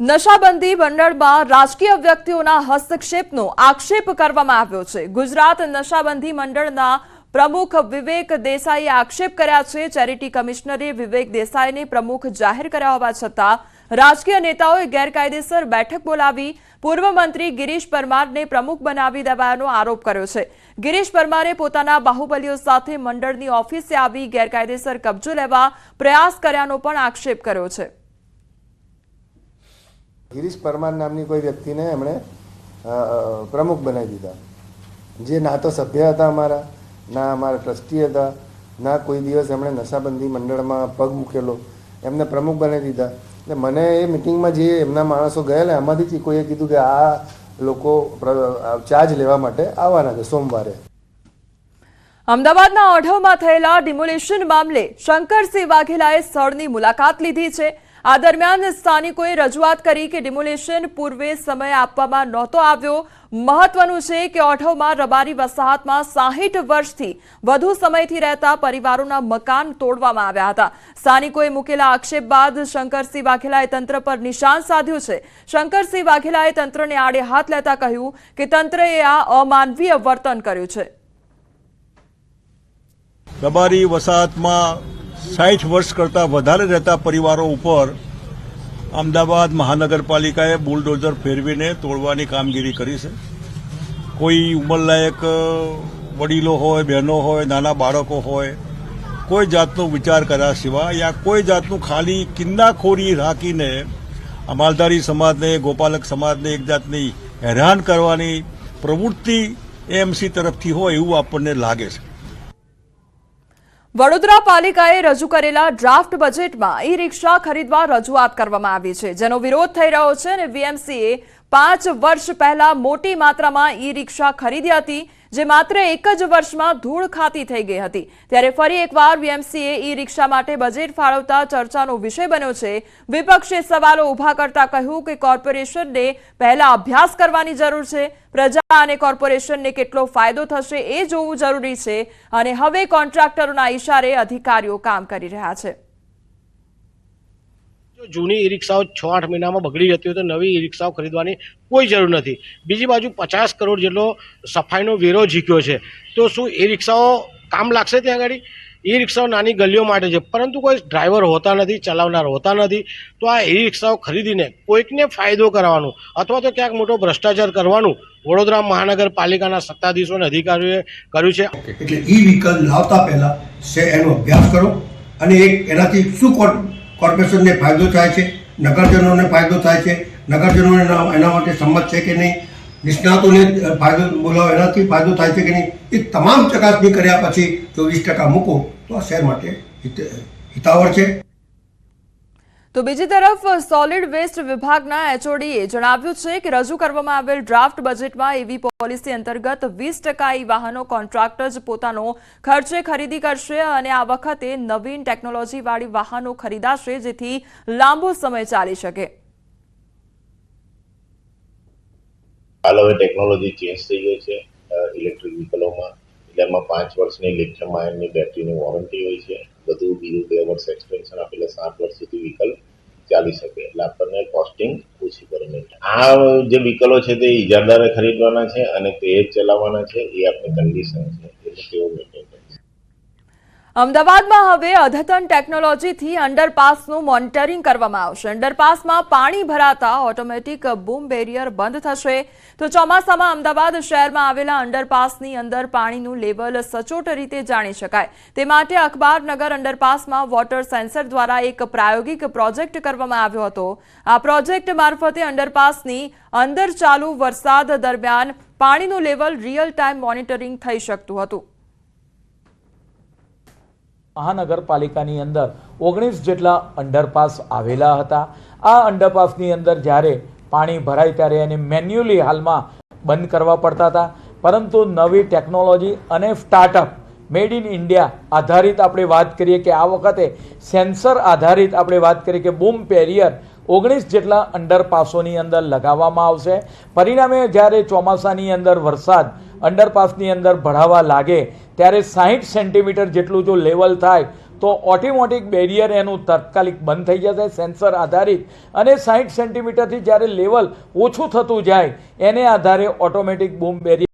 નશાબંધી મંડળમાં રાજકીય વ્યક્તિઓના હસ્તક્ષેપનો આક્ષેપ કરવામાં આવ્યો છે. ગુજરાત નશાબંધી મંડળના પ્રમુખ વિવેક દેસાઈએ આક્ષેપ કર્યા છે. ચેરિટી કમિશનરે વિવેક દેસાઈને પ્રમુખ જાહેર કર્યા હોવા છતાં રાજકીય નેતાઓએ ગેરકાયદેસર બેઠક બોલાવી પૂર્વ મંત્રી ગિરીશ પરમારને પ્રમુખ બનાવી દેવાનો આરોપ કર્યો છે. ગિરીશ પરમારે પોતાના બાહુબલીઓ સાથે મંડળની ઓફિસે આવી ગેરકાયદેસર કબજો લેવા પ્રયાસ કર્યાનો પણ આક્ષેપ કર્યો છે. ગિરીશ પરમાર નામની કોઈ વ્યક્તિને એમણે પ્રમુખ બનાવી દીધા. જે ના તો સભ્ય હતા અમારા, ના અમારા ટ્રસ્ટી હતા, ના કોઈ દિવસ એમણે નશાબંધી મંડળમાં પગ મૂકેલો. એમને પ્રમુખ બનાવી દીધા. એટલે મને એ મિટિંગમાં જે એમના માણસો ગયેલા, એમાંથી કોઈએ કીધું કે આ લોકો ચાર્જ લેવા માટે આવવાના છે સોમવારે. અમદાવાદના ઓઢવમાં થયેલા ડિમોલિશન મામલે શંકરસિંહ વાઘેલાએ સ્થળની મુલાકાત લીધી છે. આ દરમિયાન સ્થાનિકોએ રજૂઆત કરી કે ડિમોલેશન પૂર્વે સમય આપવામાં નહોતો આવ્યો. મહત્વનું છે કે ઓઠવમાં રબારી વસાહતમાં સાહીઠ વર્ષથી વધુ સમયથી રહેતા પરિવારોના મકાન તોડવામાં આવ્યા હતા. સ્થાનિકોએ મૂકેલા આક્ષેપ બાદ શંકરસિંહ વાઘેલાએ તંત્ર પર નિશાન સાધ્યું છે. શંકરસિંહ વાઘેલાએ તંત્રને આડે હાથ લેતા કહ્યું કે તંત્રએ આ અમાનવીય વર્તન કર્યું છે. રબારી વસાહતમાં સાઠ વર્ષ કરતાં વધારે રહેતા પરિવારો ઉપર અમદાવાદ મહાનગરપાલિકાએ બુલડોઝર ફેરવીને તોડવાની કામગીરી કરી છે. કોઈ ઉંમરલાયક વડીલો હોય, બહેનો હોય, નાના બાળકો હોય, કોઈ જાતનો વિચાર કર્યા સિવાય યા કોઈ જાતનું ખાલી કિન્નાખોરી રાખીને અમાલધારી સમાજને, ગોપાલક સમાજને એક જાતની હેરાન કરવાની પ્રવૃત્તિ એમસી તરફથી હોય એવું આપણને લાગે છે. વડોદરા પાલિકાએ રજૂ કરેલા ડ્રાફ્ટ બજેટમાં ઈ રિક્ષા ખરીદવા રજૂઆત કરવામાં આવી છે, જેનો વિરોધ થઈ રહ્યો છે અને વીએમસીએ પાંચ વર્ષ પહેલા મોટી માત્રામાં ઈ રિક્ષા ખરીદી હતી જે માત્ર એક જ વર્ષમાં ધૂળ ખાતી થઈ ગઈ હતી. ત્યારે ફરી એકવાર વીએમસીએ ઈ રિક્ષા માટે બજેટ ફાળવતા ચર્ચાનો વિષય બન્યો છે. વિપક્ષે સવાલો ઊભા કરતા કહ્યું કે કોર્પોરેશનને પહેલા અભ્યાસ કરવાની જરૂર છે. પ્રજા અને કોર્પોરેશનને કેટલો ફાયદો થશે એ જોવું જરૂરી છે. અને હવે કોન્ટ્રાક્ટરોના ઇશારે અધિકારીઓ કામ કરી રહ્યા છે. જૂની ઈ રિક્ષાઓ છ આઠ મહિનામાં બગડી જતી હોય તો નવી ઈ રિક્ષાઓ ખરીદવાની કોઈ જરૂર નથી. બીજી બાજુ પચાસ કરોડ જેટલો સફાઈનો વેરો ઝીક્યો છે. તો શું એ રિક્ષાઓ કામ લાગશે ત્યાં આગળ ઈ રિક્ષાઓ નાની ગલીઓ માટે છે, પરંતુ કોઈ ડ્રાઈવર હોતા નથી, ચલાવનાર હોતા નથી. તો આ ઈ રિક્ષાઓ ખરીદીને કોઈકને ફાયદો કરવાનું અથવા તો ક્યાંક મોટો ભ્રષ્ટાચાર કરવાનું વડોદરા મહાનગરપાલિકાના સત્તાધીશો અને અધિકારીઓએ કર્યું છે. એટલે ઈ વ્હીકલ લાવતા પહેલા એનો અભ્યાસ કરો અને એક એનાથી શું કોર્પોરેશનને ફાયદો થાય છે, નગરજનોને ફાયદો થાય છે, નગરજનોને એના માટે સંમત છે કે નહીં, નિષ્ણાતોને ફાયદો બોલાવો, એનાથી ફાયદો થાય છે કે નહીં, એ તમામ ચકાસણી કર્યા પછી ચોવીસ ટકા મૂકો, તો આ શહેર માટે હિત- હિતાવહ છે. તો બીજી તરફ સોલિડ વેસ્ટ વિભાગના એચઓડીએ જણાવ્યું છે કે રજૂ કરવામાં આવેલ ડ્રાફ્ટ બજેટમાં એવી પોલિસી અંતર્ગત વીસ ટકા ઈ વાહનો કોન્ટ્રાક્ટર જ પોતાનો ખર્ચે ખરીદી કરશે અને આ વખતે નવીન ટેકનોલોજીવાળી વાહનો ખરીદાશે, જેથી લાંબો સમય ચાલી શકે. હાલ હવે ટેકનોલોજી ચેન્જ થઈ ગઈ છે ઇલેક્ટ્રિક વ્હીકલોમાં એટલે એમાં પાંચ વર્ષની લિથિયમ આયનની બેટરીની વોરંટી હોય છે. બધું બીજું બે વર્ષ એક્સટેન્શન આપેલે સાત વર્ષ સુધી વ્હીકલ ચાલી શકે. એટલે આપણને કોસ્ટિંગ ઓછી પડે. આ જે વ્હીકલો છે તે ઇજારદારે ખરીદવાના છે અને તે ચલાવવાના છે, એ આપણી કન્ડિશન છે. એટલે તેઓ અમદાવાદમાં હવે અદ્યતન ટેકનોલોજીથી અંડરપાસનું મોનિટરિંગ કરવામાં આવશે. અંડરપાસમાં પાણી ભરાતા ઓટોમેટિક બૂમ બેરિયર બંધ થશે. તો ચોમાસામાં અમદાવાદ શહેરમાં આવેલા અંડરપાસની અંદર પાણીનું લેવલ સચોટ રીતે જાણી શકાય. તે માટે અખબારનગર અંડરપાસમાં વોટર સેન્સર દ્વારા એક પ્રાયોગિક પ્રોજેક્ટ કરવામાં આવ્યો હતો. આ પ્રોજેક્ટ મારફતે અંડરપાસની અંદર ચાલુ વરસાદ દરમિયાન પાણીનું લેવલ રિયલ ટાઈમ મોનિટરિંગ થઈ શકતું હતું. મહાનગરપાલિકાની અંદર ઓગણીસ જેટલા અંડરપાસ આવેલા હતા. આ અંડરપાસની અંદર જ્યારે પાણી ભરાય ત્યારે એને મેન્યુઅલી હાલમાં બંધ કરવા પડતા હતા. પરંતુ નવી ટેકનોલોજી અને સ્ટાર્ટઅપ મેડ ઇન ઇન્ડિયા આધારિત આપણે વાત કરીએ કે આ વખતે સેન્સર આધારિત આપણે વાત કરીએ કે બૂમ પેરિયર ઓગણીસ જેટલા અંડરપાસોની અંદર લગાવવામાં આવશે. પરિણામે જ્યારે ચોમાસાની અંદર વરસાદ અંડરપાસની અંદર ભરાવા લાગે, ત્યારે સાહીઠ સેન્ટીમીટર જેટલું જો લેવલ થાય, તો ઓટોમેટિક બેરિયર એનું તાત્કાલિક બંધ થઈ જશે, સેન્સર આધારિત. અને સાઠ સેન્ટીમીટરથી જ્યારે લેવલ ઓછું થતું જાય, એને આધારે ઓટોમેટિક બૂમ બેરિયર